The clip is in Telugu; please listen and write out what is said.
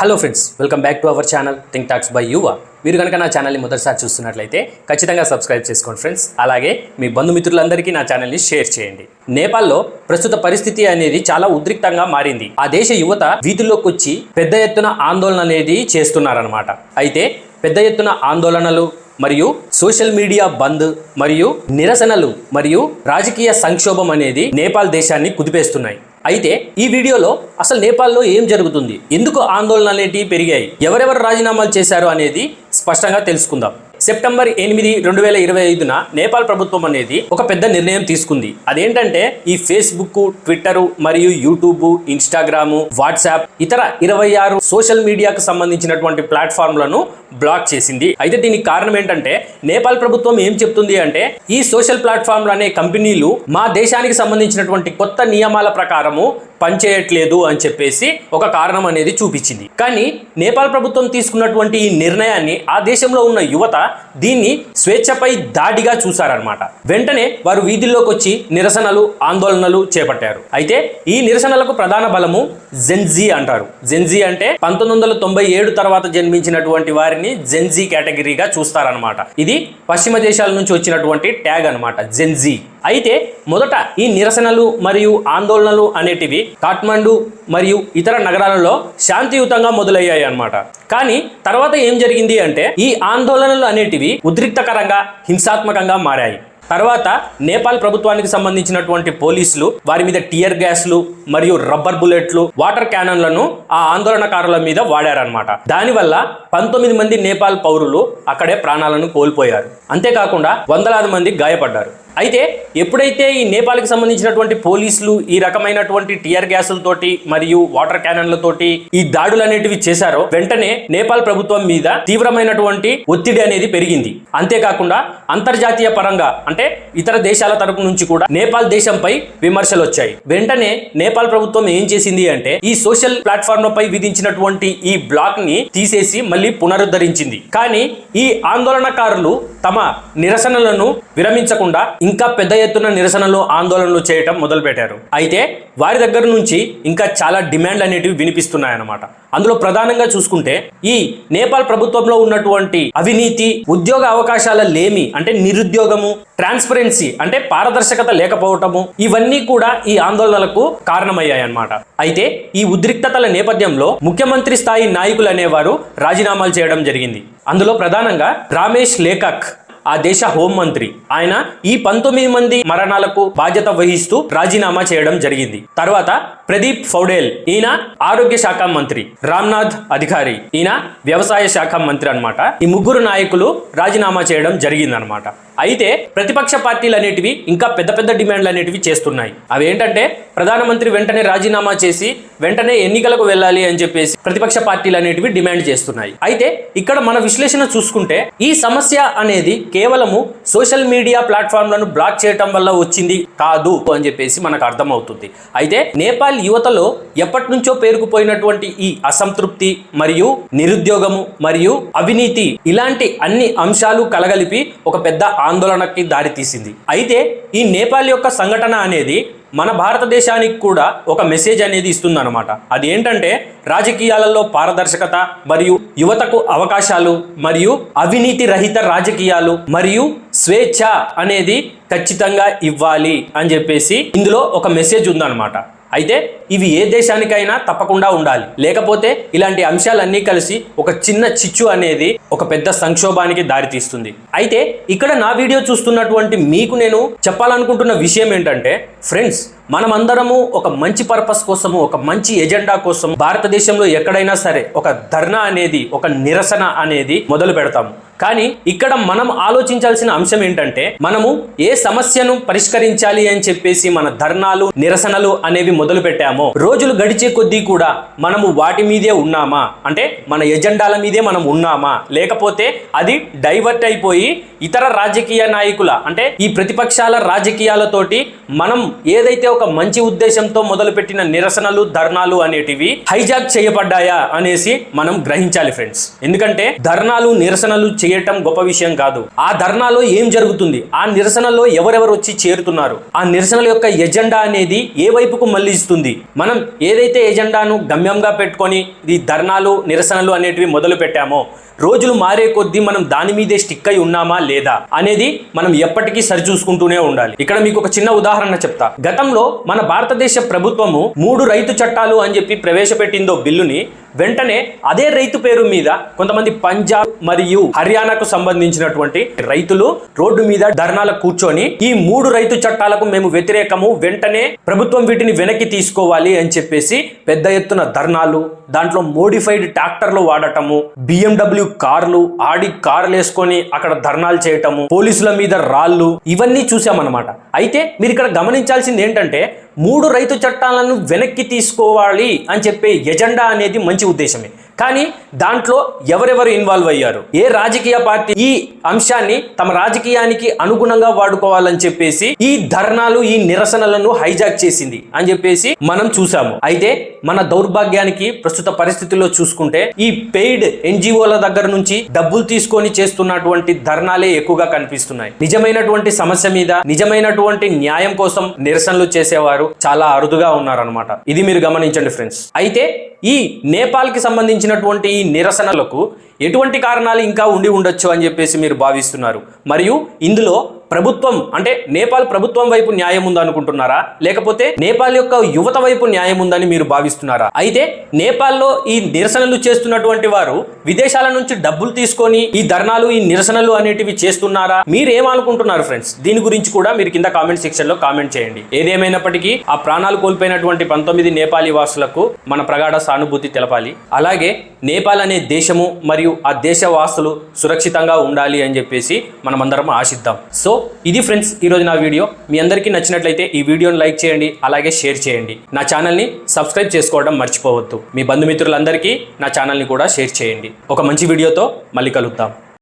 Hello friends welcome back to our channel Think Talks by Yuva మీరు కనుక నా ఛానల్ని మొదటిసారి చూస్తున్నట్లయితే ఖచ్చితంగా సబ్స్క్రైబ్ చేసుకోండి ఫ్రెండ్స్ అలాగే మీ బంధుమిత్రులందరికీ నా ఛానల్ని షేర్ చేయండి. నేపాల్లో ప్రస్తుత పరిస్థితి అనేది చాలా ఉద్రిక్తంగా మారింది. ఆ దేశ యువత వీధుల్లోకి వచ్చి పెద్ద ఎత్తున ఆందోళన అనేది చేస్తున్నారనమాట అయితే పెద్ద ఎత్తున ఆందోళనలు మరియు సోషల్ మీడియా బంద్ మరియు నిరసనలు మరియు రాజకీయ సంక్షోభం అనేది నేపాల్ దేశాన్ని కుదిపేస్తున్నాయి. అయితే ఈ వీడియోలో అసలు నేపాల్లో ఏం జరుగుతుంది? ఎందుకు ఆందోళన అనేటివి పెరిగాయి? ఎవరెవరు రాజీనామాలు చేశారు అనేది స్పష్టంగా తెలుసుకుందాం. సెప్టెంబర్ ఎనిమిది రెండు వేల ఇరవై ఐదున నేపాల్ ప్రభుత్వం అనేది ఒక పెద్ద నిర్ణయం తీసుకుంది. అదేంటంటే ఈ ఫేస్బుక్ ట్విట్టర్ మరియు యూట్యూబ్ ఇన్స్టాగ్రాము వాట్సాప్ ఇతర ఇరవై ఆరు సోషల్ మీడియాకు సంబంధించినటువంటి ప్లాట్ఫామ్లను బ్లాక్ చేసింది. అయితే దీనికి కారణం ఏంటంటే నేపాల్ ప్రభుత్వం ఏం చెప్తుంది అంటే ఈ సోషల్ ప్లాట్ఫామ్లు అనే కంపెనీలు మా దేశానికి సంబంధించినటువంటి కొత్త నియమాల ప్రకారము పనిచేయట్లేదు అని చెప్పేసి ఒక కారణం అనేది చూపించింది. కానీ నేపాల్ ప్రభుత్వం తీసుకున్నటువంటి ఈ నిర్ణయాన్ని ఆ దేశంలో ఉన్న యువత దీన్ని స్వేచ్ఛపై దాడిగా చూశారనమాట వెంటనే వారు వీధుల్లోకి వచ్చి నిరసనలు ఆందోళనలు చేపట్టారు. అయితే ఈ నిరసనలకు ప్రధాన బలము జెన్జీ అంటారు. జెన్జీ అంటే పంతొమ్మిది వందల తొంభై ఏడు తర్వాత జన్మించినటువంటి వారిని జెన్జీ కేటగిరీగా చూస్తారనమాట ఇది పశ్చిమ దేశాల నుంచి వచ్చినటువంటి ట్యాగ్ అనమాట జెన్జీ. అయితే మొదట ఈ నిరసనలు మరియు ఆందోళనలు అనేటివి కాఠ్మండు మరియు ఇతర నగరాలలో శాంతియుతంగా మొదలయ్యాయి అన్నమాట. కానీ తర్వాత ఏం జరిగింది అంటే ఈ ఆందోళనలు అనేటివి ఉద్రిక్తకరంగా హింసాత్మకంగా మారాయి. తర్వాత నేపాల్ ప్రభుత్వానికి సంబంధించినటువంటి పోలీసులు వారి మీద టియర్ గ్యాస్లు మరియు రబ్బర్ బుల్లెట్లు వాటర్ క్యానన్లను ఆ ఆందోళనకారుల మీద వాడారనమాట దానివల్ల పంతొమ్మిది మంది నేపాల్ పౌరులు అక్కడే ప్రాణాలను కోల్పోయారు. అంతేకాకుండా వందలాది మంది గాయపడ్డారు. అయితే ఎప్పుడైతే ఈ నేపాల్కి సంబంధించినటువంటి పోలీసులు ఈ రకమైనటువంటి టియర్ గ్యాసులతోటి మరియు వాటర్ క్యానన్లతోటి ఈ దాడులు అనేటివి చేశారో వెంటనే నేపాల్ ప్రభుత్వం మీద తీవ్రమైనటువంటి ఒత్తిడి అనేది పెరిగింది. అంతేకాకుండా అంతర్జాతీయ పరంగా అంటే ఇతర దేశాల తరపు నుంచి కూడా నేపాల్ దేశంపై విమర్శలు వచ్చాయి వెంటనే నేపాల్ ప్రభుత్వం ఏం చేసింది అంటే ఈ సోషల్ ప్లాట్ఫామ్లపై విధించినటువంటి ఈ బ్లాక్ని తీసేసి మళ్ళీ పునరుద్ధరించింది. కానీ ఈ ఆందోళనకారులు తమ నిరసనలను విరమించకుండా ఇంకా పెద్ద ఎత్తున నిరసనలు ఆందోళనలు చేయటం మొదలుపెట్టారు. అయితే వారి దగ్గర నుంచి ఇంకా చాలా డిమాండ్లు అనేటివి వినిపిస్తున్నాయన్నమాట. అందులో ప్రధానంగా చూసుకుంటే ఈ నేపాల్ ప్రభుత్వంలో ఉన్నటువంటి అవినీతి ఉద్యోగ అవకాశాల లేమి అంటే నిరుద్యోగము ట్రాన్స్పరెన్సీ అంటే పారదర్శకత లేకపోవటము ఇవన్నీ కూడా ఈ ఆందోళనలకు కారణమయ్యాయి అన్నమాట అయితే ఈ ఉద్రిక్తతల నేపథ్యంలో ముఖ్యమంత్రి స్థాయి నాయకులు అనేవారు రాజీనామాలు చేయడం జరిగింది. అందులో ప్రధానంగా రామేష్ లేఖక్ ఆ దేశ హోంమంత్రి ఆయన ఈ పంతొమ్మిది మంది మరణాలకు బాధ్యత వహిస్తూ రాజీనామా చేయడం జరిగింది. తర్వాత ప్రదీప్ ఫౌడేల్ ఈయన ఆరోగ్య శాఖ మంత్రి రామ్నాథ్ అధికారి ఈయన వ్యవసాయ శాఖ మంత్రి అన్నమాట. ఈ ముగ్గురు నాయకులు రాజీనామా చేయడం జరిగిందనమాట అయితే ప్రతిపక్ష పార్టీలు అనేటివి ఇంకా పెద్ద పెద్ద డిమాండ్లు అనేటివి చేస్తున్నాయి. అవి ఏంటంటే ప్రధానమంత్రి వెంటనే రాజీనామా చేసి వెంటనే ఎన్నికలకు వెళ్ళాలి అని చెప్పేసి ప్రతిపక్ష పార్టీలు అనేటివి డిమాండ్ చేస్తున్నాయి. అయితే ఇక్కడ మన విశ్లేషణ చూసుకుంటే ఈ సమస్య అనేది కేవలము సోషల్ మీడియా ప్లాట్ఫామ్లను బ్లాక్ చేయటం వల్ల వచ్చింది కాదు అని చెప్పేసి మనకు అర్థమవుతుంది. అయితే నేపాల్ యువతలో ఎప్పటి నుంచో పేరుకుపోయినటువంటి ఈ అసంతృప్తి మరియు నిరుద్యోగము మరియు అవినీతి ఇలాంటి అన్ని అంశాలు కలగలిపి ఒక పెద్ద ఆందోళనకి దారితీసింది అయితే ఈ నేపాల్ యొక్క సంఘటన అనేది మన భారతదేశానికి కూడా ఒక మెసేజ్ అనేది ఇస్తుందన్నమాట. అది ఏంటంటే రాజకీయాలలో పారదర్శకత మరియు యువతకు అవకాశాలు మరియు అవినీతి రహిత రాజకీయాలు మరియు స్వేచ్ఛ అనేది ఖచ్చితంగా ఇవ్వాలి అని చెప్పేసి ఇందులో ఒక మెసేజ్ ఉందన్నమాట. అయితే ఇవి ఏ దేశానికైనా తప్పకుండా ఉండాలి. లేకపోతే ఇలాంటి అంశాలన్నీ కలిసి ఒక చిన్న చిచ్చు అనేది ఒక పెద్ద సంక్షోభానికి దారితీస్తుంది. అయితే ఇక్కడ నా వీడియో చూస్తున్నటువంటి మీకు నేను చెప్పాలనుకుంటున్న విషయం ఏంటంటే ఫ్రెండ్స్ మనమందరము ఒక మంచి పర్పస్ కోసము ఒక మంచి ఎజెండా కోసం భారతదేశంలో ఎక్కడైనా సరే ఒక ధర్నా అనేది ఒక నిరసన అనేది మొదలు పెడతాము. కానీ ఇక్కడ మనం ఆలోచించాల్సిన అంశం ఏంటంటే మనము ఏ సమస్యను పరిష్కరించాలి అని చెప్పేసి మన ధర్నాలు నిరసనలు అనేవి మొదలు పెట్టామో రోజులు గడిచే కొద్దీ కూడా మనము వాటి మీదే ఉన్నామా? అంటే మన ఎజెండాల మీదే మనం ఉన్నామా? లేకపోతే అది డైవర్ట్ అయిపోయి ఇతర రాజకీయ నాయకుల అంటే ఈ ప్రతిపక్షాల రాజకీయాలతోటి మనం ఏదైతే ఒక మంచి ఉద్దేశంతో మొదలుపెట్టిన నిరసనలు ధర్నాలు అనేటివి హైజాక్ చేయబడ్డాయా అనేసి మనం గ్రహించాలి ఫ్రెండ్స్. ఎందుకంటే ధర్నాలు నిరసనలు చేయటం గొప్ప విషయం కాదు. ఆ ధర్నాలో ఏం జరుగుతుంది? ఆ నిరసనలో ఎవరెవరు వచ్చి చేరుతున్నారు? ఆ నిరసనల యొక్క ఎజెండా అనేది ఏ వైపుకు మళ్ళిస్తుంది మనం ఏదైతే ఎజెండాను గమ్యంగా పెట్టుకొని ఈ ధర్నాలు నిరసనలు అనేటివి మొదలు పెట్టామో రోజులు మారే కొద్దీ మనం దాని మీదే స్టిక్ అయి ఉన్నామా లేదా అనేది మనం ఎప్పటికీ సరిచూసుకుంటూనే ఉండాలి. ఇక్కడ మీకు ఒక చిన్న ఉదాహరణ చెప్తా. గతంలో మన భారతదేశ ప్రభుత్వము మూడు రైతు చట్టాలు అని చెప్పి ప్రవేశపెట్టిందో బిల్లుని వెంటనే అదే రైతు పేరు మీద కొంతమంది పంజాబ్ మరియు హర్యానాకు సంబంధించినటువంటి రైతులు రోడ్డు మీద ధర్నాల కూర్చొని ఈ మూడు రైతు చట్టాలకు మేము వ్యతిరేకము వెంటనే ప్రభుత్వం వీటిని వెనక్కి తీసుకోవాలి అని చెప్పేసి పెద్ద ఎత్తున ధర్నాలు దాంట్లో మోడిఫైడ్ ట్రాక్టర్లు వాడటము బిఎండబ్ల్యూ కార్లు ఆడి కార్లు వేసుకొని అక్కడ ధర్నాలు చేయటము పోలీసుల మీద రాళ్ళు ఇవన్నీ చూసామన్నమాట. అయితే మీరు ఇక్కడ గమనించాల్సింది ఏంటంటే మూడు రైతు చట్టాలను వెనక్కి తీసుకోవాలి అని చెప్పే ఎజెండా అనేది మంచి ఉద్దేశమే. కానీ దాంట్లో ఎవరెవరు ఇన్వాల్వ్ అయ్యారు? ఏ రాజకీయ పార్టీ ఈ అంశాన్ని తమ రాజకీయానికి అనుగుణంగా వాడుకోవాలని చెప్పేసి ఈ ధర్నాలు ఈ నిరసనలను హైజాక్ చేసింది అని చెప్పేసి మనం చూసాము అయితే మన దౌర్భాగ్యానికి ప్రస్తుత పరిస్థితుల్లో చూసుకుంటే ఈ పెయిడ్ ఎన్జిఓల దగ్గర నుంచి డబ్బులు తీసుకొని చేస్తున్నటువంటి ధర్నాలే ఎక్కువగా కనిపిస్తున్నాయి. నిజమైనటువంటి సమస్య మీద నిజమైనటువంటి న్యాయం కోసం నిరసనలు చేసేవారు చాలా అరుదుగా ఉన్నారనమాట ఇది మీరు గమనించండి ఫ్రెండ్స్ అయితే ఈ నేపాల్కి సంబంధించిన వచ్చినటువంటి ఈ నిరసనలకు ఎటువంటి కారణాలు ఇంకా ఉండి ఉండొచ్చు అని చెప్పేసి మీరు భావిస్తున్నారు. మరియు ఇందులో ప్రభుత్వం అంటే నేపాల్ ప్రభుత్వం వైపు న్యాయం ఉందనుకుంటున్నారా లేకపోతే నేపాల్ యొక్క యువత వైపు న్యాయం ఉందని మీరు భావిస్తున్నారా? అయితే నేపాల్లో ఈ నిరసనలు చేస్తున్నటువంటి వారు విదేశాల నుంచి డబ్బులు తీసుకొని ఈ ధర్నాలు ఈ నిరసనలు అనేటివి చేస్తున్నారా? మీరేమనుకుంటున్నారు ఫ్రెండ్స్? దీని గురించి కూడా మీరు కింద కామెంట్ సెక్షన్లో కామెంట్ చేయండి. ఏదేమైనప్పటికీ ఆ ప్రాణాలు కోల్పోయినటువంటి పంతొమ్మిది నేపాలీ వాసులకు మన ప్రగాఢ సానుభూతి తెలపాలి. అలాగే నేపాల్ అనే దేశము మరియు ఆ దేశ వాసులు సురక్షితంగా ఉండాలి అని చెప్పేసి మనమందరం ఆశిద్దాం. సో ఇది ఫ్రెండ్స్ ఈరోజు నా వీడియో. మీ అందరికీ నచ్చినట్లయితే ఈ వీడియోని లైక్ చేయండి అలాగే షేర్ చేయండి. నా ఛానల్ని సబ్స్క్రైబ్ చేసుకోవడం మర్చిపోవద్దు. మీ బంధుమిత్రులందరికీ నా ఛానల్ని కూడా షేర్ చేయండి. ఒక మంచి వీడియోతో మళ్ళీ కలుద్దాం.